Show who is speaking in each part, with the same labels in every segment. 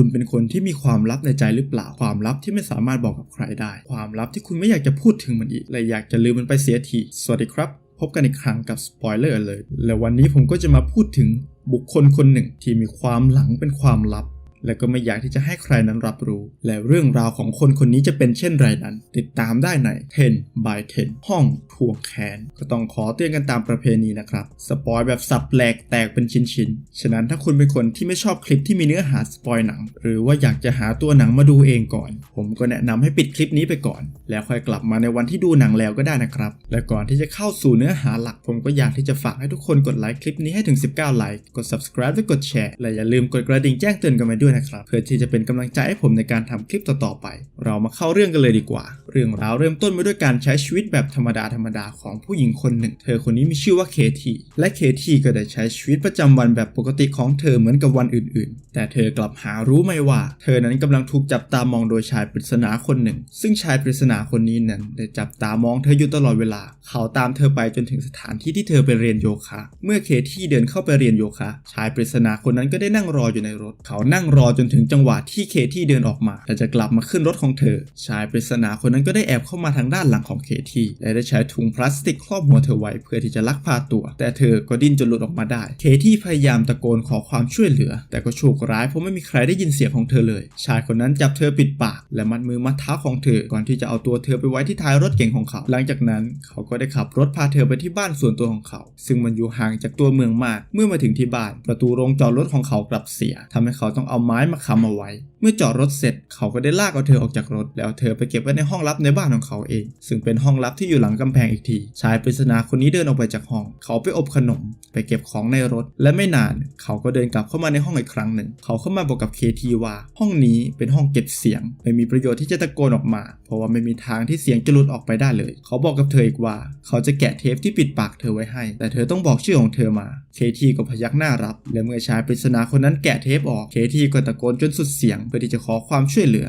Speaker 1: คุณเป็นคนที่มีความลับในใจหรือเปล่า ความลับที่ไม่สามารถบอกกับใครได้ ความลับที่คุณไม่อยากจะพูดถึงมันอีกและอยากจะลืมมันไปเสียทีสวัสดีครับ พบกันอีกครั้งกับ Spoiler เลยและวันนี้ผมก็จะมาพูดถึงบุคคลคนหนึ่งที่มีความหลังเป็นความลับ และก็ไม่อยากที่จะให้ใครนั้นรับรู้ และเรื่องราวของคนคนนี้จะเป็นเช่นไรนั้น ติดตามได้ใน10 by 10 ห้องทวงแขนก็ต้องขอเตือนกันตามประเพณีนะครับ สปอยแบบสับแหลกแตกเป็นชิ้นๆ ฉะนั้นถ้าคุณเป็นคนที่ไม่ชอบคลิปที่มีเนื้อหาสปอยหนัง หรือว่าอยากจะหาตัวหนังมาดูเองก่อน ผมก็แนะนำให้ปิดคลิปนี้ไปก่อน แล้วค่อยกลับมาในวันที่ดูหนังแล้วก็ได้นะครับ และก่อนที่จะเข้าสู่เนื้อหาหลัก ผมก็อยากที่จะฝากให้ทุกคนกดไลค์คลิปนี้ให้ถึง 19 ไลค์ กด subscribe และกดแชร์ และอย่าลืมกดกระดิ่งแจ้งเตือนกันมาด้วยนะครับ เพื่อที่จะเป็นกำลังใจให้ผมในการทำคลิปต่อๆไป เรามาเข้าเรื่องกันเลยดีกว่า เรื่องราวเริ่มต้นมาด้วยการใช้ชีวิตแบบธรรมดาธรรมดาของผู้หญิงคนหนึ่ง เธอคนนี้มีชื่อว่าเคทีและเคทีก็ได้ใช้ชีวิตประจำวันแบบปกติของเธอเหมือนกับวันอื่น ๆ แต่เธอกลับหารู้ไหมว่า เธอนั้นกำลังถูกจับตามองโดยชายปริศนาคนหนึ่ง ซึ่งชายปริศนาคนนี้นั้นได้จับตามองเธออยู่ตลอดเวลา เขาตามเธอไปจนถึงสถานที่ที่เธอไปเรียนโยคะ เมื่อเคที่เดินเข้าไปเรียนโยคะ ชายปริศนาคนนั้นก็ได้นั่งรออยู่ในรถ เขานั่งรรอจนถึงจังหวะที่เคที่เดินออกมาและจะกลับมาขึ้นรถของเธอ ชายปริศนาคนนั้นก็ได้แอบเข้ามาทางด้านหลังของเคที่และได้ใช้ถุงพลาสติกครอบหัวเธอไว้เพื่อที่จะลักพาตัว แต่เธอก็ดิ้นจนหลุดออกมาได้ เคที่พยายามตะโกนขอความช่วยเหลือ แต่ก็โชคร้ายเพราะไม่มีใครได้ยินเสียงของเธอเลย ชายคนนั้นจับเธอปิดปาก และมัดมือมัดเท้าของเธอก่อนที่จะเอาตัวเธอไปไว้ที่ท้ายรถเก๋งของเขา หลังจากนั้นเขาก็ได้ขับรถพาเธอไปที่บ้านส่วนตัวของเขา ซึ่งมันอยู่ห่างจากตัวเมืองมาก เมื่อมาถึงที่บ้านประตูโรงจอดรถของเขากลับเสียทำให้เขาต้องเอาไม้มาค้ำเอาไว้ เมื่อจอดรถเสร็จเขาก็ได้ลากเอาเธอออกจากรถ แล้วเธอไปเก็บไว้ในห้องลับในบ้านของเขาเอง ซึ่งเป็นห้องลับที่อยู่หลังกำแพงอีกที ชายปริศนาคนนี้เดินออกไปจากห้อง เขาไปอบขนม ไปเก็บของในรถ และไม่นาน เขาก็เดินกลับเข้ามาในห้องอีกครั้งหนึ่ง เขาเข้ามาบอกกับเคทีว่า ห้องนี้เป็นห้องเก็บเสียง ไม่มีประโยชน์ที่จะตะโกนออกมา เพราะว่าไม่มีทางที่เสียงจะหลุดออกไปได้เลย เขาบอกกับเธออีกว่า เขาจะแกะเทปที่ปิดปากเธอไว้ให้ แต่เธอต้องบอกชื่อของเธอมา เคทีก็พยักหน้ารับ และเมื่อชายปริศนาคนนั้นแกะเทปออก เคทีก็ตะโกนจนสุดเสียงเพื่อที่จะขอความช่วยเหลือ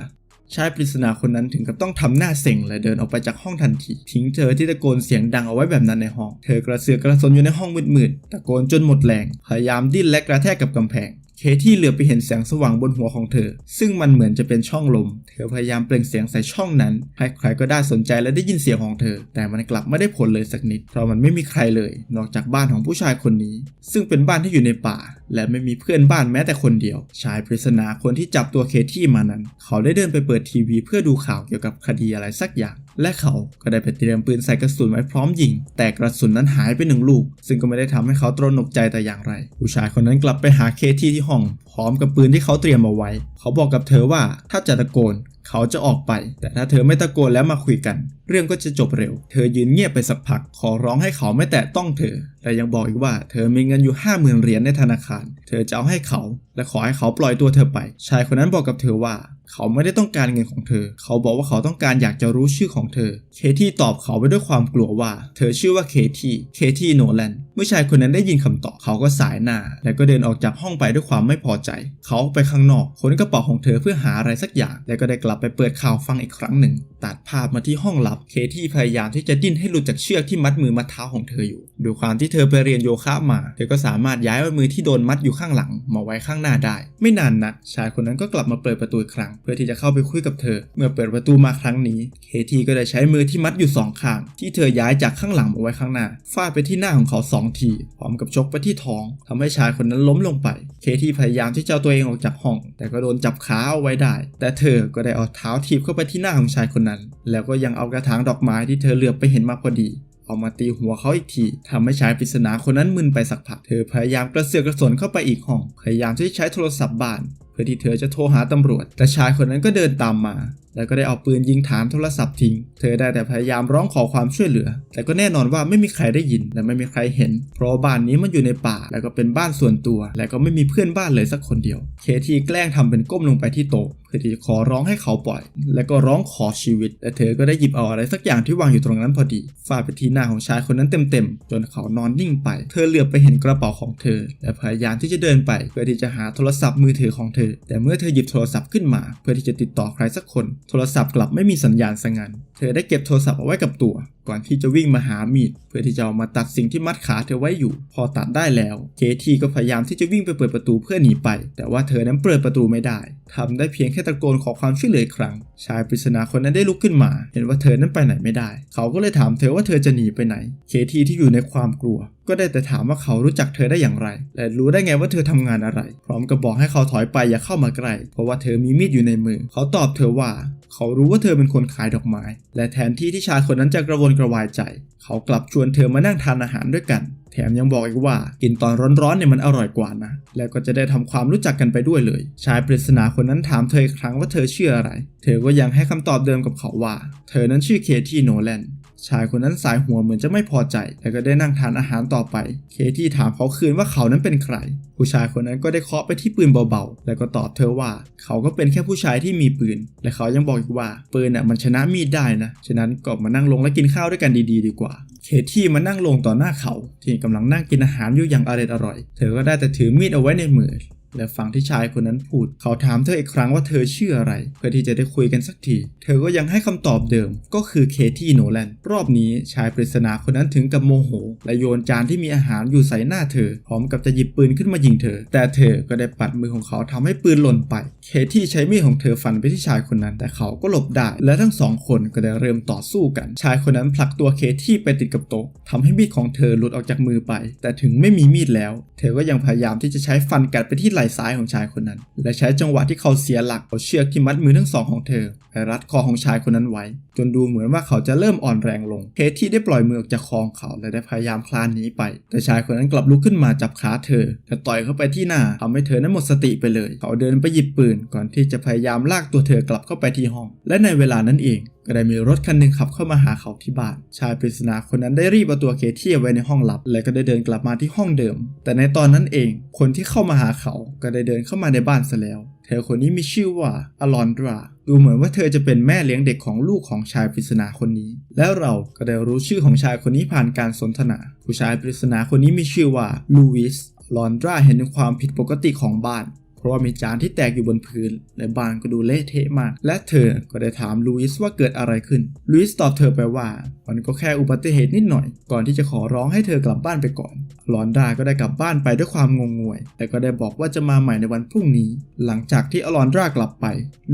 Speaker 1: ชายปริศนาคนนั้นถึงกับต้องทำหน้าเซ็งและเดินออกไปจากห้องทันที ทิ้งเธอที่ตะโกนเสียงดังเอาไว้แบบนั้นในห้อง เธอกระเสือกกระสนอยู่ในห้องมืดๆตะโกนจนหมดแรง พยายามดิ้นและกระแทกกับกำแพง เคที่เหลือไปเห็นแสงสว่างบนหัวของเธอ ซึ่งมันเหมือนจะเป็นช่องลม เธอพยายามเปล่งเสียงใส่ช่องนั้นให้ใครก็ได้สนใจและได้ยินเสียงของเธอ แต่มันกลับไม่ได้ผลเลยสักนิด เพราะมันไม่มีใครเลย นอกจากบ้านของผู้ชายคนนี้ ซึ่งเป็นบ้านที่อยู่ในป่า และไม่มีเพื่อนบ้านแม้แต่คนเดียว ชายปริศนาคนที่จับตัวเคที่มานั้น เขาได้เดินไปเปิดทีวีเพื่อดูข่าวเกี่ยวกับคดีอะไรสักอย่าง และเขาก็ได้ไปเตรียมปืนใส่กระสุนไว้พร้อมยิง แต่กระสุนนั้นหายไปหนึ่งลูก ซึ่งก็ไม่ได้ทำให้เขาตระหนกใจแต่อย่างไร ผู้ชายคนนั้นกลับไปหาเคที่ที่ห้อง พร้อมกับปืนที่เขาเตรียมเอาไว้ เขาบอกกับเธอว่าถ้าจะตะโกน เขาจะออกไป แต่ถ้าเธอไม่ตะโกนแล้วมาคุยกัน เรื่องก็จะจบเร็ว เธอยืนเงียบไปสักพัก ขอร้องให้เขาไม่แตะต้องเธอและยังบอกอีกว่าเธอมีเงินอยู่ห้าหมื่นเหรียญในธนาคาร เธอจะเอาให้เขา และขอให้เขาปล่อยตัวเธอไป ชายคนนั้นบอกกับเธอว่า เขาไม่ได้ต้องการเงินของเธอ เขาบอกว่าเขาต้องการอยากจะรู้ชื่อของเธอ เคที่ตอบเขาไปด้วยความกลัวว่า เธอชื่อว่าเคที่ เคที่โนแลนเมื่อชายคนนั้นได้ยินคำตอบ เขาก็สายหน้า แล้วก็เดินออกจากห้องไปด้วยความไม่พอใจ เขาไปข้างนอกค้นกระเป๋าของเธอเพื่อหาอะไรสักอย่าง แล้วก็ได้กลับไปเปิดข่าวฟังอีกครั้งหนึ่ง ตัดภาพมาที่ห้องลับ เคที่พยายามที่จะดิ้นให้หลุดจากเชือกที่มัดมือมัดเท้าของเธออยู่ด้วยความที่เธอไปเรียนโยคะมา เธอก็สามารถย้ายมือที่โดนมัดอยู่ข้างหลังมาไว้ข้างหน้าได้ ไม่นานนักชายคนนั้นก็กลับมาเปิดประตูอีกครั้ง เพื่อที่จะเข้าไปคุยกับเธอ เมื่อเปิดประตูมาครั้งนี้ เคที่ก็ได้ใช้มือที่มัดอยู่สองข้าง ที่เธอย้ายจากข้างหลังมาไว้ข้างหน้าฟาดไปที่หน้าของเขาสองทีพร้อมกับชกไปที่ท้องทำให้ชายคนนั้นล้มลงไป เคที่พยายามที่จะเอาตัวเองออกจากห้อง แต่ก็โดนจับขาเอาไว้ได้ แต่เธอก็ได้เอาเท้าถีบเข้าไปที่หน้าของชายคนนั้นแล้วก็ยังเอากระถางดอกไม้ที่เธอเหลือบไปเห็นมาพอดี เอามาตีหัวเขาอีกทีทำให้ชายปริศนาคนนั้นมึนไปสักพัก เธอพยายามกระเสือกกระสนเข้าไปอีกห้อง พยายามที่จะใช้โทรศัพท์บ้าน เพื่อที่เธอจะโทรหาตำรวจ แต่ชายคนนั้นก็เดินตามมา แล้วก็ได้เอาปืนยิงฐานโทรศัพท์ทิ้ง เธอได้แต่พยายามร้องขอความช่วยเหลือ แต่ก็แน่นอนว่าไม่มีใครได้ยิน และไม่มีใครเห็น เพราะบ้านนี้มันอยู่ในป่า แล้วก็เป็นบ้านส่วนตัว และก็ไม่มีเพื่อนบ้านเลยสักคนเดียว เคทีแกล้งทำเป็นก้มลงไปที่โต๊ะ พื่อที่จะขอร้องให้เขาปล่อย และก็ร้องขอชีวิตแต่เธอก็ได้หยิบเอาอะไรสักอย่างที่วางอยู่ตรงนั้นพอดีฟาดไปที่หน้าของชายคนนั้นเต็มๆ จนเขานอนนิ่งไป เธอเหลือบไปเห็นกระเป๋าของเธอ และพยายามที่จะเดินไป เพื่อที่จะหาโทรศัพท์มือถือของเธอ แต่เมื่อเธอหยิบโทรศัพท์ขึ้นมา เพื่อที่จะติดต่อใครสักคน โทรศัพท์กลับไม่มีสัญญาณสังงานเธอได้เก็บโทรศัพท์เอาไว้กับตัว ก่อนที่จะวิ่งมาหามีด เพื่อที่จะเอามาตัดสิ่งที่มัดขาเธอไว้อยู่ พอตัดได้แล้ว เคทีก็พยายามที่จะวิ่งไปเปิดประตูเพื่อหนีไป แต่ว่าเธอนั้นเปิดประตูไม่ได้ทำได้เพียงแค่ตะโกนขอความช่วยเหลืออีกครั้ง ชายปริศนาคนนั้นได้ลุกขึ้นมา เห็นว่าเธอนั้นไปไหนไม่ได้ เขาก็เลยถามเธอว่าเธอจะหนีไปไหน เคทีที่อยู่ในความกลัว ก็ได้แต่ถามว่าเขารู้จักเธอได้อย่างไร และรู้ได้ไงว่าเธอทำงานอะไร พร้อมกับบอกให้เขาถอยไปอย่าเข้ามาใกล้ เพราะว่าเธอมีมีดอยู่ในมือ เขาตอบเธอว่า เขารู้ว่าเธอเป็นคนขายดอกไม้ และแทนที่ที่ชายคนนั้นจะกระวนกระวายใจ เขากลับชวนเธอมานั่งทานอาหารด้วยกัน แถมยังบอกอีกว่า กินตอนร้อนๆเนี่ยมันอร่อยกว่านะ แล้วก็จะได้ทำความรู้จักกันไปด้วยเลย ชายปริศนาคนนั้นถามเธออีกครั้งว่าเธอชื่ออะไร เธอก็ยังให้คำตอบเดิมกับเขาว่า เธอนั้นชื่อเคที่โนแลน ชายคนนั้นสายหัวเหมือนจะไม่พอใจ แต่ก็ได้นั่งทานอาหารต่อไป เคที่ถามเขาคืนว่าเขานั้นเป็นใคร ผู้ชายคนนั้นก็ได้เคาะไปที่ปืนเบาๆ แล้วก็ตอบเธอว่า เขาก็เป็นแค่ผู้ชายที่มีปืน และเขายังบอกอีกว่า ปืนน่ะมันชนะมีดได้นะ ฉะนั้นก็มานั่งลงและกินข้าวด้วยกันดีๆ ดีกว่า เคที่มานั่งลงต่อหน้าเขา ที่กำลังนั่งกินอาหารอยู่อย่างอร่อยอร่อยๆเธอก็ได้แต่ถือมีดเอาไว้ในมือ และฟังที่ชายคนนั้นพูด เขาถามเธออีกครั้งว่าเธอชื่ออะไร เพื่อที่จะได้คุยกันสักที เธอก็ยังให้คำตอบเดิม ก็คือเคที่โนแลนรอบนี้ชายปริศนาคนนั้นถึงกับโมโห และโยนจานที่มีอาหารอยู่ใส่หน้าเธอ พร้อมกับจะหยิบปืนขึ้นมายิงเธอ แต่เธอก็ได้ปัดมือของเขาทำให้ปืนหล่นไป เคที่ใช้มีดของเธอฟันไปที่ชายคนนั้น แต่เขาก็หลบได้ และทั้งสองคนก็ได้เริ่มต่อสู้กัน ชายคนนั้นผลักตัวเคที่ไปติดกับโต๊ะทำให้มีดของเธอหลุดออกจากมือไป แต่ถึงไม่มีมีดแล้ว เธอก็ยังพยายามที่จะใช้ฟันกัดไปที่ไหล่ซ้ายของชายคนนั้น และใช้จังหวะที่เขาเสียหลักเอาเชือกที่มัดมือทั้งสองของเธอไปรัดคอของชายคนนั้นไว้ จนดูเหมือนว่าเขาจะเริ่มอ่อนแรงลง เคที่ได้ปล่อยมือออกจากคอของเขาและได้พยายามคลานหนีไป แต่ชายคนนั้นกลับลุกขึ้นมาจับขาเธอและต่อยเข้าไปที่หน้าทำให้เธอนั้นหมดสติไปเลย เขาเดินไปหยิบปืนก่อนที่จะพยายามลากตัวเธอกลับเข้าไปที่ห้อง และในเวลานั้นเอง ก็ได้มีรถคันหนึ่งขับเข้ามาหาเขาที่บ้าน ชายปริศนาคนนั้นได้รีบเอาตัวเคที่ไว้ในห้องลับ และก็ได้เดินกลับมาที่ห้องเดิม แต่ในตอนนั้นเอง คนที่เข้ามาหาเขาก็ได้เดินเข้ามาในบ้านซะแล้ว เธอคนนี้มีชื่อว่าอลอนดราดูเหมือนว่าเธอจะเป็นแม่เลี้ยงเด็กของลูกของชายปริศนาคนนี้ แล้วเราก็ได้รู้ชื่อของชายคนนี้ผ่านการสนทนา ผู้ชายปริศนาคนนี้มีชื่อว่าลูอิสลอนดราเห็นความผิดปกติของบ้าน เพราะว่ามีจานที่แตกอยู่บนพื้น และบ้านก็ดูเละเทะมาก และเธอก็ได้ถามลูอิสว่าเกิดอะไรขึ้นลูอิสตอบเธอไปว่า มันก็แค่อุบัติเหตุนิดหน่อย ก่อนที่จะขอร้องให้เธอกลับบ้านไปก่อน ลอนดาก็ได้กลับบ้านไปด้วยความงงงวย แต่ก็ได้บอกว่าจะมาใหม่ในวันพรุ่งนี้ หลังจากที่อลอนดรากลับไป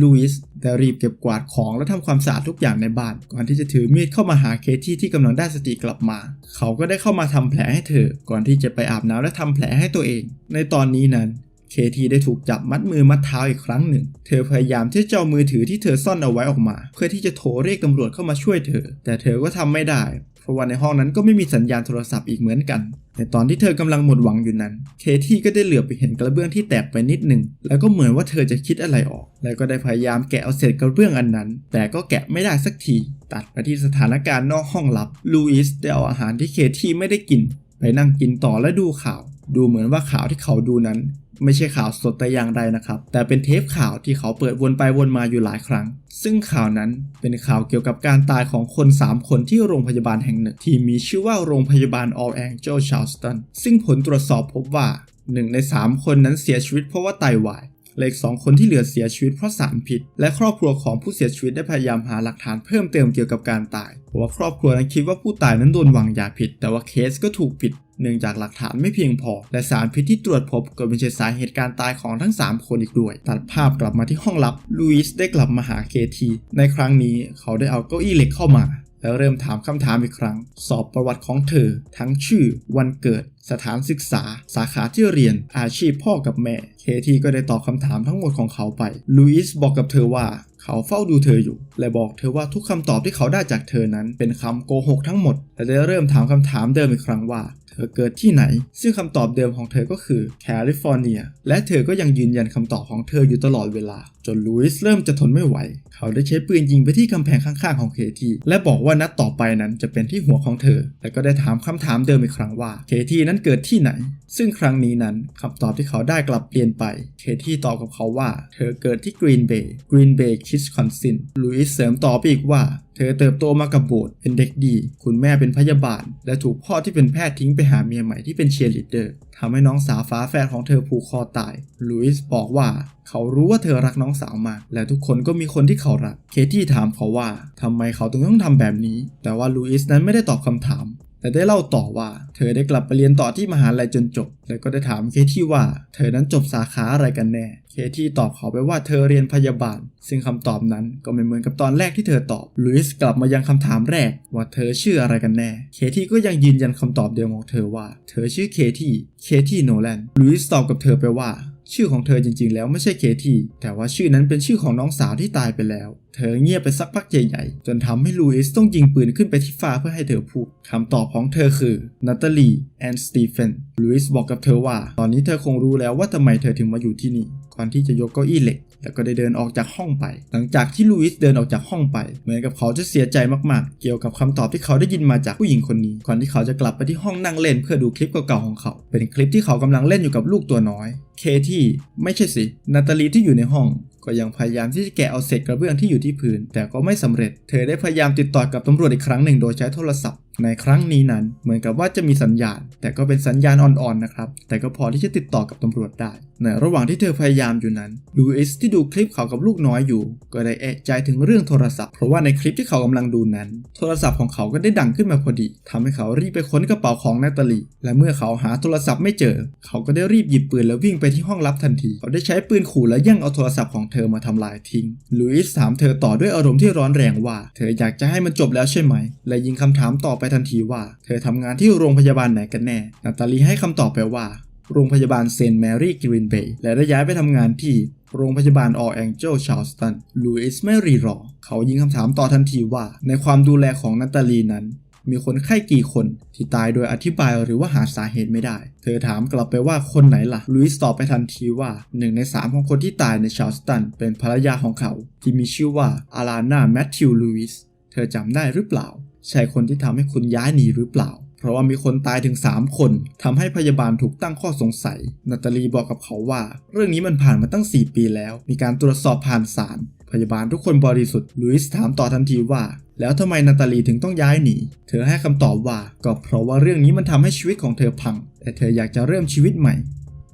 Speaker 1: ลูอิสได้รีบเก็บกวาดของและทำความสะอาดทุกอย่างในบ้าน ก่อนที่จะถือมีดเข้ามาหาเคที่ที่กำลังได้สติกลับมา เขาก็ได้เข้ามาทำแผลให้เธอ ก่อนที่จะไปอาบน้ำและทำแผลให้ตัวเอง ในตอนนี้นั้น เคทีได้ถูกจับมัดมือมัดเท้าอีกครั้งหนึ่ง เธอพยายามที่จะเอามือถือที่เธอซ่อนเอาไว้ออกมา เพื่อที่จะโทรเรียกตำรวจเข้ามาช่วยเธอ แต่เธอก็ทำไม่ได้ เพราะว่าในห้องนั้นก็ไม่มีสัญญาณโทรศัพท์อีกเหมือนกัน ในตอนที่เธอกำลังหมดหวังอยู่นั้น เคที่ก็ได้เหลือบไปเห็นกระเบื้องที่แตกไปนิดหนึ่ง แล้วก็เหมือนว่าเธอจะคิดอะไรออก แล้วก็ได้พยายามแกะเอาเศษกระเบื้องอันนั้น แต่ก็แกะไม่ได้สักที ตัดไปที่สถานการณ์นอกห้องลับ ลูอิสได้เอาอาหารที่เคที่ไม่ได้กิน ไปนั่งกินต่อและดูข่าว ดูเหมือนว่าข่าวที่เขาดูนั้น ไม่ใช่ข่าวสดแต่อย่างใดนะครับ แต่เป็นเทปข่าวที่เขาเปิดวนไปวนมาอยู่หลายครั้ง ซึ่งข่าวนั้นเป็นข่าวเกี่ยวกับการตายของคน 3 คนที่โรงพยาบาลแห่งหนึ่ง ที่มีชื่อว่าโรงพยาบาล All Angel Charleston ซึ่งผลตรวจสอบพบว่า 1 ใน 3 คนนั้นเสียชีวิตเพราะว่าไตาวาย และอีกสองคนที่เหลือเสียชีวิตเพราะสารพิษ และครอบครัวของผู้เสียชีวิตได้พยายามหาหลักฐานเพิ่มเติมเกี่ยวกับการตายเพราะว่าครอบครัวนั้นคิดว่าผู้ตายนั้นโดนวางยาผิด แต่ว่าเคสก็ถูกผิดเนื่องจากหลักฐานไม่เพียงพอ และสารพิษที่ตรวจพบก็ไม่ใช่สาเหตุการตายของทั้ง 3 คนอีกด้วย ตัดภาพกลับมาที่ห้องลับลุยส์ได้กลับมาหาเคที ในครั้งนี้เขาได้เอาเก้าอี้เหล็กเข้ามา แล้วเริ่มถามคำถามอีกครั้ง สอบประวัติของเธอ ทั้งชื่อ วันเกิด สถานศึกษา สาขาที่เรียน อาชีพพ่อกับแม่ เคทีก็ได้ตอบคำถามทั้งหมดของเขาไป ลุยส์บอกกับเธอว่าเขาเฝ้าดูเธออยู่ และบอกเธอว่าทุกคำตอบที่เขาได้จากเธอนั้นเป็นคำโกหกทั้งหมด และได้เริ่มถามคำถามเดิมอีกครั้งว่า เธอเกิดที่ไหน ซึ่งคำตอบเดิมของเธอก็คือแคลิฟอร์เนีย และเธอก็ยังยืนยันคำตอบของเธออยู่ตลอดเวลา จนลุยส์เริ่มจะทนไม่ไหว เขาได้ใช้ปืนยิงไปที่กำแพงข้างๆของเคทีและบอกว่านัดต่อไปนั้นจะเป็นที่หัวของเธอ และก็ได้ถามคำถามเดิมอีกครั้งว่าเคทีนั้นเกิดที่ไหน ซึ่งครั้งนี้นั้นคำตอบที่เขาได้กลับเปลี่ยนไป เคทีตอบกับเขาว่า เธอเกิดที่กรีนเบย์กรีนเบย์คิสคอนซินลุยส์เสริมต่อไปอีกว่าเธอเติบโตมากับโบสถ์เป็นเด็กดี คุณแม่เป็นพยาบาล และถูกพ่อที่เป็นแพทย์ทิ้งไปหาเมียใหม่ที่เป็นเชียร์ลีดเดอร์ ทำให้น้องสาวฟ้าแฝดของเธอผูกคอตาย ลุยส์บอกว่าเขารู้ว่าเธอรักน้องสาวมาก และทุกคนก็มีคนที่เขารัก เคที่ถามเขาว่าทำไมเขาถึงต้องทำแบบนี้ แต่ว่าลุยส์นั้นไม่ได้ตอบคำถาม แต่ได้เล่าต่อว่า เธอได้กลับไปเรียนต่อที่มหาลัยจนจบ และก็ได้ถามเคที่ว่า เธอนั้นจบสาขาอะไรกันแน่ เคที่ตอบเขาไปว่าเธอเรียนพยาบาล ซึ่งคำตอบนั้นก็ไม่เหมือนกับตอนแรกที่เธอตอบลุยส์กลับมายังคำถามแรกว่าเธอชื่ออะไรกันแน่ เคที่ก็ยังยืนยันคำตอบเดิมของเธอว่า เธอชื่อเคที่ เคที่โนแลนลุยส์ตอบกับเธอไปว่า ชื่อของเธอจริงๆ แล้วไม่ใช่เคที่แต่ว่าชื่อนั้นเป็นชื่อของน้องสาวที่ตายไปแล้ว เธอเงียบไปสักพักใหญ่ๆ จนทำให้ลูอิสต้องยิงปืนขึ้นไปที่ฟ้าเพื่อให้เธอพูดคำตอบของเธอคือนัตตาลีแอนสตีเฟนลูอิสบอกกับเธอว่า ตอนนี้เธอคงรู้แล้วว่าทำไมเธอถึงมาอยู่ที่นี่ก่อนที่จะยกเก้าอี้เหล็ก แล้วก็ได้เดินออกจากห้องไป หลังจากที่ลูอิสเดินออกจากห้องไป เหมือนกับเขาจะเสียใจมากๆ เกี่ยวกับคำตอบที่เขาได้ยินมาจากผู้หญิงคนนี้ ก่อนที่เขาจะกลับไปที่ห้องนั่งเล่น เพื่อดูคลิปเก่าๆของเขา เป็นคลิปที่เขากำลังเล่นอยู่กับลูกตัวน้อย เคที่ไม่ใช่สิ นาตาลีที่อยู่ในห้องก็ยังพยายามที่จะแกะเอาเศษกระเบื้องที่อยู่ที่พื้น แต่ก็ไม่สำเร็จ เธอได้พยายามติดต่อกับตำรวจอีกครั้งหนึ่งโดยใช้โทรศัพท์ ในครั้งนี้นั้นเหมือนกับว่าจะมีสัญญาณ แต่ก็เป็นสัญญาณอ่อนๆนะครับ แต่ก็พอที่จะติดต่อกับตำรวจได้ ในระหว่างที่เธอพยายามอยู่นั้นลูอิสที่ดูคลิปเขากับลูกน้อยอยู่ ก็ได้เอะใจถึงเรื่องโทรศัพท์ เพราะว่าในคลิปที่เขากำลังดูนั้น โทรศัพท์ของเขาก็ได้ดังขึ้นมาพอดีทำให้เขารีบไปค้นกระเป๋าของนาตาลี และเมื่อเขาหาโทรศัพท์ไม่เจอ เขาก็ได้รีบหยิบปืนแล้ววิ่งไปที่ห้องลับทันที เขาได้ใช้ปืนขู่และแย่งเอาโทรศัพท์ของเธอมาทำลายทิ้งลูอิสถามเธอต่อด้วยอารมณ์ที่ร้อนแรงว่า เธออยากจะให้มันจบแล้วใช่ไหม และยิงคำถามต่อไปทันทีว่า เธอทำงานที่โรงพยาบาลไหนกันแน่ นาตาลีให้คำตอบไปว่า โรงพยาบาลเซนต์แมรี่กรีนเบย์ และได้ย้ายไปทำงานที่โรงพยาบาลออแองเจลชาร์ลสตัน ลูอิสไม่รีรอ เขายิงคำถามต่อทันทีว่า ในความดูแลของนาตาลีนั้น มีคนไข้กี่คนที่ตายโดยอธิบายหรือว่าหาสาเหตุไม่ได้ เธอถามกลับไปว่าคนไหนล่ะ ลุยส์ตอบไปทันทีว่าหนึ่งในสามของคนที่ตายในชาร์ลสตันเป็นภรรยาของเขา ที่มีชื่อว่าอาราน่าแมทธิวลูอิสเธอจำได้หรือเปล่า ใช่คนที่ทำให้คุณย้ายหนีหรือเปล่า เพราะว่ามีคนตายถึง 3 คนทำให้พยาบาลถูกตั้งข้อสงสัย นาตาลีบอกกับเขาว่า เรื่องนี้มันผ่านมาตั้ง 4 ปีแล้ว มีการตรวจสอบผ่านศาลพยาบาลทุกคนบริสุทธิ์ลุยส์ถามต่อทันทีว่า แล้วทำไมนาตาลีถึงต้องย้ายหนี เธอให้คำตอบว่า ก็เพราะว่าเรื่องนี้มันทำให้ชีวิตของเธอพัง แต่เธออยากจะเริ่มชีวิตใหม่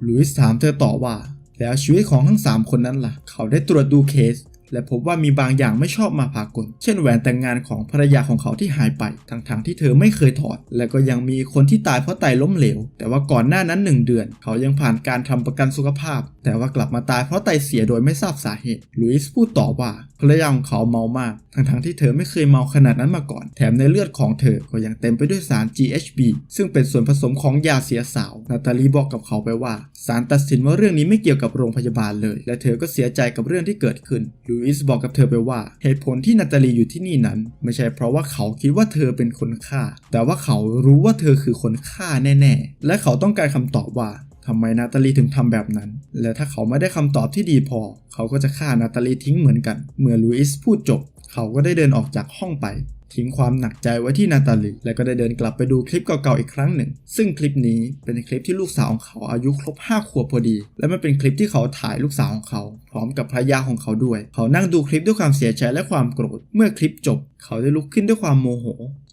Speaker 1: ลุยส์ถามเธอต่อว่า แล้วชีวิตของทั้ง 3 คนนั้นล่ะ เขาได้ตรวจดูเคส และพบว่ามีบางอย่างไม่ชอบมาพากล เช่นแหวนแต่งงานของภรรยาของเขาที่หายไปทั้งๆที่เธอไม่เคยถอด และก็ยังมีคนที่ตายเพราะไตล้มเหลว แต่ว่าก่อนหน้านั้น 1 เดือน เขายังผ่านการทำประกันสุขภาพ แต่ว่ากลับมาตายเพราะไตเสียโดยไม่ทราบสาเหตุ ลุยส์พูดต่อว่าภรรยาของเขาเมามาก ทั้งๆที่เธอไม่เคยเมาขนาดนั้นมาก่อน แถมในเลือดของเธอก็ยังเต็มไปด้วยสาร GHB ซึ่งเป็นส่วนผสมของยาเสียสาว นาตาลีบอกกับเขาไปว่าศาลตัดสินว่าเรื่องนี้ไม่เกี่ยวกับโรงพยาบาลเลย และเธอก็เสียใจกับเรื่องที่เกิดขึ้นลุยส์บอกกับเธอไปว่า เหตุผลที่นาตาลีอยู่ที่นี่นั้น ไม่ใช่เพราะว่าเขาคิดว่าเธอเป็นคนฆ่า แต่ว่าเขารู้ว่าเธอคือคนฆ่าแน่ๆ และเขาต้องการคำตอบว่าทำไมนาตาลีถึงทำแบบนั้น และถ้าเขาไม่ได้คำตอบที่ดีพอ เขาก็จะฆ่านาตาลีทิ้งเหมือนกัน เมื่อลุยส์พูดจบ เขาก็ได้เดินออกจากห้องไป ทิ้งความหนักใจไว้ที่นาตาลีและก็ได้เดินกลับไปดูคลิปเก่าๆอีกครั้งหนึ่ง ซึ่งคลิปนี้เป็นคลิปที่ลูกสาวของเขาอายุครบ 5 ขวบพอดี และมันเป็นคลิปที่เขาถ่ายลูกสาวของเขา พร้อมกับภรรยาของเขาด้วย เขานั่งดูคลิปด้วยความเสียใจและความโกรธ เมื่อคลิปจบ เขาได้ลุกขึ้นด้วยความโมโห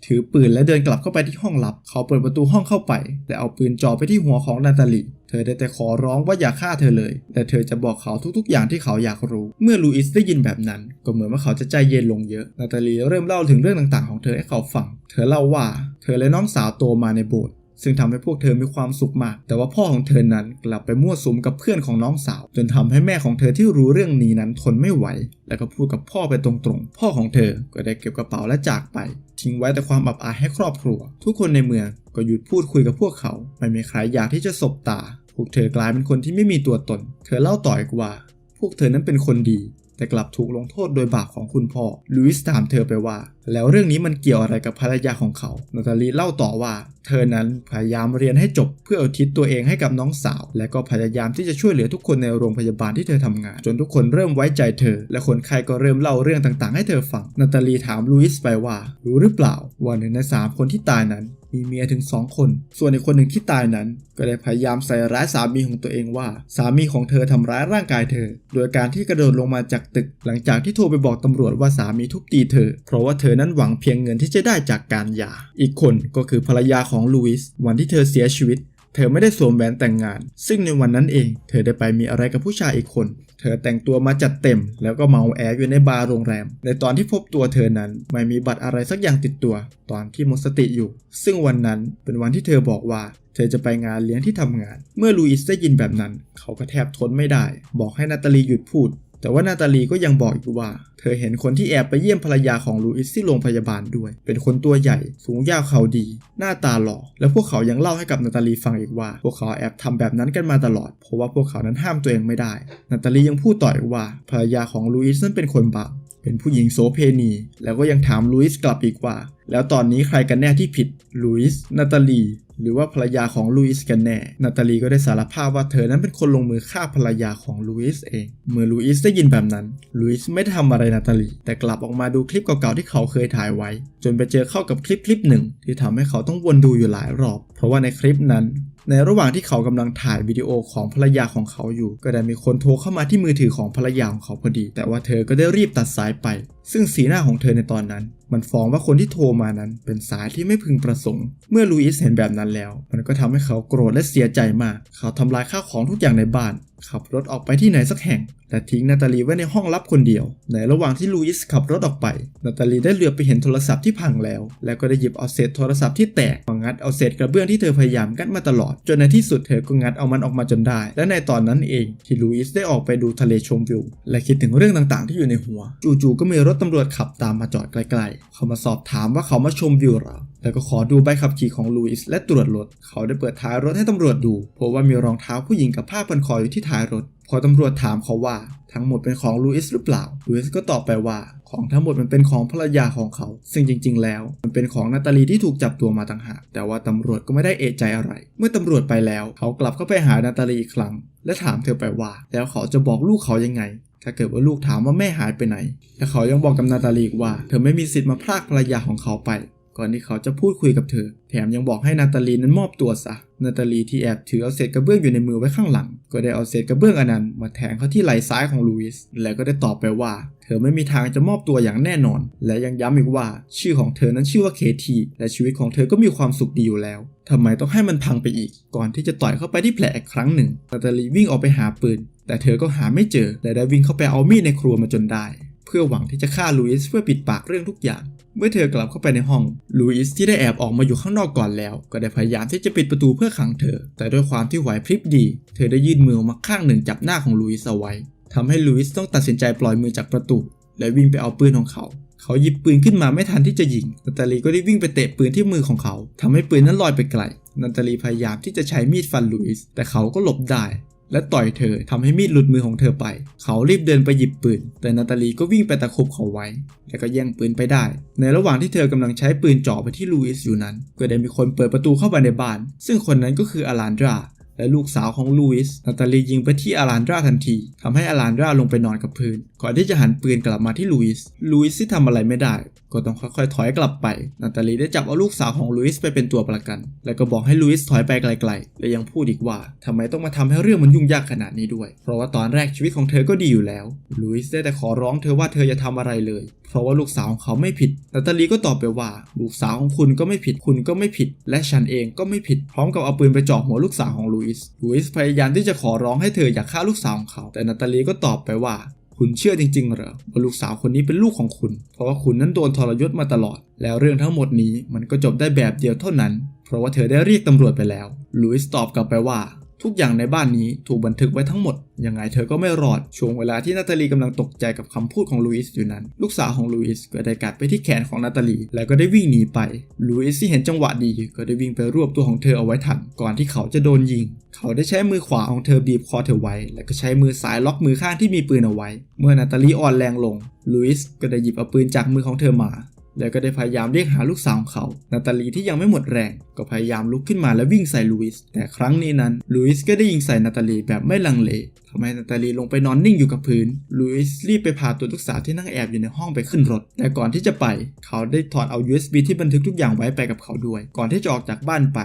Speaker 1: ถือปืนและเดินกลับเข้าไปที่ห้องลับ เขาเปิดประตูห้องเข้าไป และเอาปืนจ่อไปที่หัวของนาตาลี เธอได้แต่ขอร้องว่าอย่าฆ่าเธอเลย แต่เธอจะบอกเขาทุกๆ อย่างที่เขาอยากรู้ เมื่อลูอิสได้ยินแบบนั้น ก็เหมือนว่าเขาจะใจเย็นลงเยอะ นาตาลีเริ่มเล่าถึงเรื่องต่างๆ ของเธอให้เขาฟัง เธอเล่าว่า เธอและน้องสาวโตมาในโบสถ์ซึ่งทำให้พวกเธอมีความสุขมาก แต่ว่าพ่อของเธอนั้นกลับไปมั่วสุมกับเพื่อนของน้องสาว จนทำให้แม่ของเธอที่รู้เรื่องนี้นั้นทนไม่ไหว แล้วก็พูดกับพ่อไปตรงๆ พ่อของเธอก็ได้เก็บกระเป๋าและจากไป ทิ้งไว้แต่ความอับอายให้ครอบครัว ทุกคนในเมืองก็หยุดพูดคุยกับพวกเขา ไม่มีใครอยากที่จะสบตา วกเธอกลายเป็นคนที่ไม่มีตัวตน เธอเล่าต่ออีกว่า พวกเธอนั้นเป็นคนดี แต่กลับถูกลงโทษโดยบาปของคุณพ่อลุยส์ถามเธอไปว่า แล้วเรื่องนี้มันเกี่ยวอะไรกับภรรยาของเขานาตาลีเล่าต่อว่า เธอนั้นพยายามเรียนให้จบเพื่ออุทิศตัวเองให้กับน้องสาว และก็พยายามที่จะช่วยเหลือทุกคนในโรงพยาบาลที่เธอทำงาน จนทุกคนเริ่มไว้ใจเธอ และคนไข้ก็เริ่มเล่าเรื่องต่างๆ ให้เธอฟังนาตาลีถามลุยส์ไปว่า รู้หรือเปล่าว่าหนึ่งในสามคนที่ตายนั้นมีเมียถึงสองคน ส่วนอีกคนหนึ่งที่ตายนั้น ก็ได้พยายามใส่ร้ายสามีของตัวเองว่า สามีของเธอทำร้ายร่างกายเธอ โดยการที่กระโดดลงมาจากตึก หลังจากที่โทรไปบอกตำรวจว่าสามีทุบตีเธอ เพราะว่าเธอนั้นหวังเพียงเงินที่จะได้จากการหย่า อีกคนก็คือภรรยาของลูอิส วันที่เธอเสียชีวิต เธอไม่ได้สวมแหวนแต่งงาน ซึ่งในวันนั้นเอง เธอได้ไปมีอะไรกับผู้ชายอีกคน เธอแต่งตัวมาจัดเต็ม แล้วก็เมาแออยู่ในบาร์โรงแรม ในตอนที่พบตัวเธอนั้น ไม่มีบัตรอะไรสักอย่างติดตัว ตอนที่หมดสติอยู่ ซึ่งวันนั้นเป็นวันที่เธอบอกว่าเธอจะไปงานเลี้ยงที่ทำงาน เมื่อลูอิสได้ยินแบบนั้น เขาก็แทบทนไม่ได้ บอกให้นาตาลีหยุดพูด แต่ว่านาตาลีก็ยังบอกอีกว่า เธอเห็นคนที่แอบไปเยี่ยมภรรยาของลูอิสที่โรงพยาบาลด้วย เป็นคนตัวใหญ่ สูงยาวเขาดี หน้าตาหล่อ และพวกเขายังเล่าให้กับนาตาลีฟังอีกว่า พวกเขาแอบทำแบบนั้นกันมาตลอด เพราะว่าพวกเขานั้นห้ามตัวเองไม่ได้ นาตาลียังพูดต่ออีกว่า ภรรยาของลูอิสนั้นเป็นคนบาป เป็นผู้หญิงโสเพณี แล้วก็ยังถามลูอิสกลับอีกว่า แล้วตอนนี้ใครกันแน่ที่ผิดลูอิสนาตาลี หรือว่าภรรยาของลูอิสกันแน่ นาตาลีก็ได้สารภาพว่าเธอนั้นเป็นคนลงมือฆ่าภรรยาของลูอิสเอง เมื่อลูอิสได้ยินแบบนั้นลูอิสไม่ได้ทำอะไรนาตาลี แต่กลับออกมาดูคลิปเก่าๆที่เขาเคยถ่ายไว้ จนไปเจอเข้ากับคลิปคลิปหนึ่ง ที่ทำให้เขาต้องวนดูอยู่หลายรอบ เพราะว่าในคลิปนั้น ในระหว่างที่เขากำลังถ่ายวิดีโอของภรรยาของเขาอยู่ ก็ได้มีคนโทรเข้ามาที่มือถือของภรรยาของเขาพอดี แต่ว่าเธอก็ได้รีบตัดสายไป ซึ่งสีหน้าของเธอในตอนนั้น มันฟ้องว่าคนที่โทรมานั้นเป็นสายที่ไม่พึงประสงค์ เมื่อลูอิสเห็นแบบนั้นแล้ว มันก็ทำให้เขาโกรธและเสียใจมาก เขาทำลายข้าวของทุกอย่างในบ้าน ขับรถออกไปที่ไหนสักแห่ง และทิ้งนาตาลีไว้ในห้องลับคนเดียว ในระหว่างที่ลูอิสขับรถออกไป นาตาลีได้เหลือไปเห็นโทรศัพท์ที่พังแล้ว แล้วก็ได้หยิบเอาเศษโทรศัพท์ที่แตกมางัดเอาเศษกระเบื้องที่เธอพยายามงัดมาตลอด จนในที่สุดเธอก็งัดเอามันออกมาจนได้ และในตอนนั้นเองที่ลูอิสได้ออกไปดูทะเลชมวิว และคิดถึงเรื่องต่างๆ ที่อยู่ในหัว จู่ๆก็มีรถตำรวจขับตามมาจอดใกลเขามาสอบถามว่าเขามาชมวิวเหรอแล้วก็ขอดูใบขับขี่ของลูอิสและตรวจรถ เขาได้เปิดท้ายรถให้ตำรวจดูเพราะว่ามีรองเท้าผู้หญิงกับผ้าพันคออยู่ที่ท้ายรถ พอตำรวจถามเขาว่าทั้งหมดเป็นของลูอิสหรือเปล่า ลูอิสก็ตอบไปว่าของทั้งหมดมันเป็นของภรรยาของเขา ซึ่งจริง ๆ แล้ว มันเป็นของนาตาลีที่ถูกจับตัวมาต่างหาก แต่ว่าตำรวจก็ไม่ได้เอะใจอะไร เมื่อตำรวจไปแล้ว เขากลับเข้าไปหานาตาลีอีกครั้ง และถามเธอไปว่า แล้วเขาจะบอกลูกเขายังไง ถ้าเกิดว่าลูกถามว่าแม่หายไปไหน และเขายังบอกกับนาตาลีว่า เธอไม่มีสิทธิ์มาพรากภรรยาของเขาไป ก่อนที่เขาจะพูดคุยกับเธอ แถมยังบอกให้นาตาลีนั้นมอบตัวซะ นาตาลีที่แอบถือเอาเศษกระเบื้องอยู่ในมือไว้ข้างหลัง ก็ได้เอาเศษกระเบื้องอันนั้น มาแทงเข้าที่ไหล่ซ้ายของลูอิส แล้วก็ได้ตอบไปว่า เธอไม่มีทางจะมอบตัวอย่างแน่นอน และยังย้ำอีกว่า ชื่อของเธอนั้นชื่อว่าเคที และชีวิตของเธอก็มีความสุขดีอยู่แล้วทำไมต้องให้มันพังไปอีก ก่อนที่จะต่อยเข้าไปที่แผลอีกครั้งหนึ่งนาตาลีวิ่งออกไปหาปืน แต่เธอก็หาไม่เจอและได้วิ่งเข้าไปเอามีดในครัวมาจนได้ เพื่อหวังที่จะฆ่าลูอิสเพื่อปิดปากเรื่องทุกอย่าง เมื่อเธอกลับเข้าไปในห้องลูอิสที่ได้แอบออกมาอยู่ข้างนอกก่อนแล้ว ก็ได้พยายามที่จะปิดประตูเพื่อขังเธอ แต่ด้วยความที่ไหวพริบดี เธอได้ยื่นมือออกมาข้างหนึ่งจับหน้าของลูอิสเอาไว้ทำให้ลูอิสต้องตัดสินใจปล่อยมือจากประตูและวิ่งไปเอาปืนของเขา เขาหยิบปืนขึ้นมาไม่ทันที่จะยิง นาตาลีก็ได้วิ่งไปเตะปืนที่มือของเขาทำให้ปืนนั้นลอยไปไกล นาตาลีพยายามที่จะใช้มีดฟันลูอิสแต่เขาก็หลบได้ และต่อยเธอทำให้มีดหลุดมือของเธอไป เขารีบเดินไปหยิบปืน แต่นาตาลีก็วิ่งไปตะครุบเขาไว้ แล้วก็แย่งปืนไปได้ ในระหว่างที่เธอกำลังใช้ปืนจ่อไปที่ลูอิสอยู่นั้น ก็ได้มีคนเปิดประตูเข้ามาในบ้าน ซึ่งคนนั้นก็คืออาลันดราและลูกสาวของลูอิส นาตาลียิงไปที่อาลันดราทันทีทำให้อาลันดราลงไปนอนกับพื้น ก่อนที่จะหันปืนกลับมาที่ลูอิส ลูอิสที่ทำอะไรไม่ได้ก็ต้องค่อยๆ ถอยกลับไป นาตาลีได้จับเอาลูกสาวของลูอิสไปเป็นตัวประกัน แล้วก็บอกให้ลูอิสถอยไปไกลๆ และยังพูดอีกว่าทำไมต้องมาทำให้เรื่องมันยุ่งยากขนาดนี้ด้วย เพราะว่าตอนแรกชีวิตของเธอก็ดีอยู่แล้วลูอิสได้แต่ขอร้องเธอว่าเธออย่าทำอะไรเลย เพราะว่าลูกสาวของเขาไม่ผิด นาตาลีก็ตอบไปว่า ลูกสาวของคุณก็ไม่ผิด คุณก็ไม่ผิด และฉันเองก็ไม่ผิด พร้อมกับเอาปืนไปจ่อหัวลูกสาวของลูอิสลูอิสพยายามที่จะขอร้องให้เธออย่าฆ่าลูกสาวของเขา แต่นาตาลีก็ตอบไปว่า คุณเชื่อจริงๆเหรอว่าลูกสาวคนนี้เป็นลูกของคุณ เพราะว่าคุณนั้นโดนทรยศมาตลอด แล้วเรื่องทั้งหมดนี้มันก็จบได้แบบเดียวเท่านั้น เพราะว่าเธอได้เรียกตำรวจไปแล้วลุยส์ตอบกลับไปว่า ทุกอย่างในบ้านนี้ถูกบันทึกไว้ทั้งหมด ยังไงเธอก็ไม่รอด ช่วงเวลาที่นาตาลีกำลังตกใจกับคำพูดของลุยส์อยู่นั้น ลูกสาวของลุยส์ก็ได้กัดไปที่แขนของนาตาลี แล้วก็ได้วิ่งหนีไป ลุยส์ที่เห็นจังหวะดีก็ได้วิ่งไปรวบตัวของเธอเอาไว้ทัน ก่อนที่เขาจะโดนยิง เขาได้ใช้มือขวาของเธอบีบคอเธอไว้ แล้วก็ใช้มือซ้ายล็อกมือข้างที่มีปืนเอาไว้ เมื่อนาตาลีอ่อนแรงลงลุยส์ก็ได้หยิบเอาปืนจากมือของเธอมา แล้วก็ได้พยายามเรียกหาลูกสาวของเขา นาตาลีที่ยังไม่หมดแรง ก็พยายามลุกขึ้นมาและวิ่งใส่ลุยส์ แต่ครั้งนี้นั้น ลุยส์ก็ได้ยิงใส่นาตาลีแบบไม่ลังเลทำให้นาตาลีลงไปนอนนิ่งอยู่กับพื้น ลุยส์รีบไปพาตัวลูกสาวที่นั่งแอบอยู่ในห้องไปขึ้นรถ แต่ก่อนที่จะไป เขาได้ถอดเอา USB ที่บันทึกทุกอย่างไว้ไปกับเขาด้วย ก่อนที่จะออกจากบ้านไป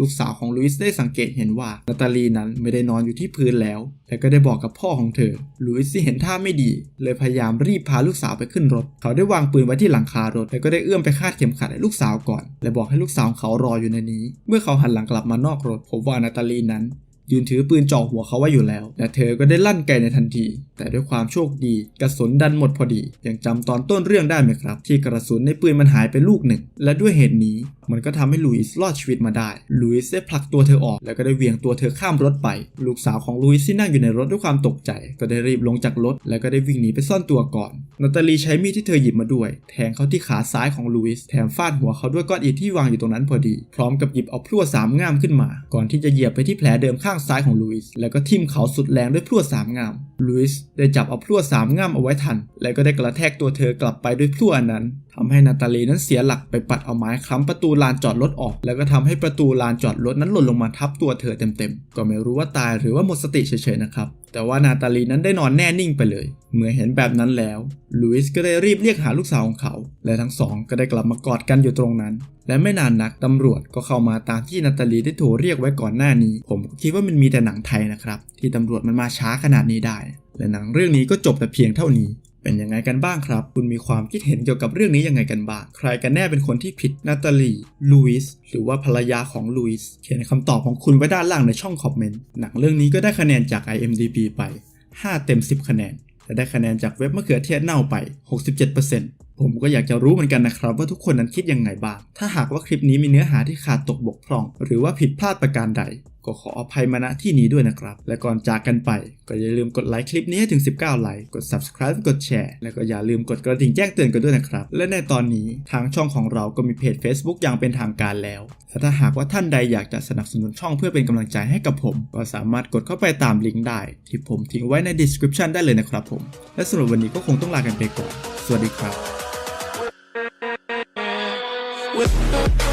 Speaker 1: ลูกสาวของลุยส์ได้สังเกตเห็นว่านาตาลีนั้นไม่ได้นอนอยู่ที่พื้นแล้วและก็ได้บอกกับพ่อของเธอลุยส์ที่เห็นท่าไม่ดี เลยพยายามรีบพาลูกสาวไปขึ้นรถ เขาได้วางปืนไว้ที่หลังคารถแล้วก็ได้เอื้อมไปคาดเข็มขัดให้ลูกสาวก่อน และบอกให้ลูกสาวของเขารออยู่ในนี้ เมื่อเขาหันหลังกลับมานอกรถพบว่านาตาลีนั้น ยืนถือปืนจ่อหัวเขาไว้อยู่แล้วและเธอก็ได้ลั่นไกในทันที แต่ด้วยความโชคดีกระสุนดันหมดพอดี ยังจำตอนต้นเรื่องได้ไหมครับ ที่กระสุนในปืนมันหายไปลูกหนึ่ง และด้วยเหตุนี้มันก็ทำให้ลุยส์รอดชีวิตมาได้ลุยส์ได้ผลักตัวเธอออก แล้วก็ได้เวียงตัวเธอข้ามรถไป ลูกสาวของลุยส์ที่นั่งอยู่ในรถด้วยความตกใจ ก็ได้รีบลงจากรถ แล้วก็ได้วิ่งหนีไปซ่อนตัวก่อนนาตาลีใช้มีดที่เธอหยิบมาด้วย แทงเข้าที่ขาซ้ายของลุยส์แถมฟาดหัวเขาด้วยก้อนอิฐที่วางอยู่ตรงนั้นพอดี พร้อมกับหยิบเอาพลั่วสามง่ามขึ้นมา ก่อนที่จะเหยียบไปที่แผลเดิมข้างซ้ายของลุยส์แล้วก็ทิ่มเขาสุดแรงด้วยพลั่วสามงามลุยส์ได้จับเอาพลั่วสามงามเอาไว้ทัน แล้วก็ได้กระแทกตัวเธอกลับไปด้วยพลั่วอันนั้นทำให้นาตาลีนั้นเสียหลักไปปัดเอาไม้ค้ำประตูลานจอดรถออก แล้วก็ทำให้ประตูลานจอดรถนั้นหล่นลงมาทับตัวเธอเต็มๆก็ไม่รู้ว่าตายหรือว่าหมดสติเฉยๆนะครับ แต่ว่านาตาลีนั้นได้นอนแน่นิ่งไปเลย เมื่อเห็นแบบนั้นแล้วลุยส์ก็ได้รีบเรียกหาลูกสาวของเขา และทั้งสองก็ได้กลับมากอดกันอยู่ตรงนั้น และไม่นานนักตำรวจก็เข้ามาตามที่นาตาลีได้โทรเรียกไว้ก่อนหน้านี้ ผมก็คิดว่ามันมีแต่หนังไทยนะครับ ที่ตำรวจมันมาช้าขนาดนี้ได้ และหนังเรื่องนี้ก็จบแต่เพียงเท่านี้ เป็นยังไงกันบ้างครับ คุณมีความคิดเห็นเกี่ยวกับเรื่องนี้ยังไงกันบ้าง ใครกันแน่เป็นคนที่ผิดนาตาลีลูอิสหรือว่าภรรยาของลูอิสเขียนคำตอบของคุณไว้ด้านล่างในช่องคอมเมนต์ หนังเรื่องนี้ก็ได้คะแนนจาก IMDb ไป 5 เต็ม 10 คะแนน และได้คะแนนจากเว็บมะเขือเทศเน่าไป 67% ผมก็อยากจะรู้เหมือนกันนะครับว่าทุกคนนั้นคิดยังไงบ้าง ถ้าหากว่าคลิปนี้มีเนื้อหาที่ขาดตกบกพร่อง หรือว่าผิดพลาดประการใด ก็ขออภัยมาณที่นี้ด้วยนะครับ และก่อนจากกันไป ก็อย่าลืมกดไลค์คลิปนี้ให้ถึง 19 ไลค์ กด subscribe กดแชร์ และก็อย่าลืมกดกระดิ่งแจ้งเตือนกันด้วยนะครับ และในตอนนี้ทางช่องของเราก็มีเพจ Facebook อย่างเป็นทางการแล้วและถ้าหากว่าท่านใดอยากจะสนับสนุนช่องเพื่อเป็นกำลังใจให้กับผม ก็สามารถกดเข้าไปตามลิงก์ได้ ที่ผมทิ้งไว้ใน description ได้เลยนะครับผม และสำหรับวันนี้ก็คงต้องลากันไปก่อน สวัสดีครับ with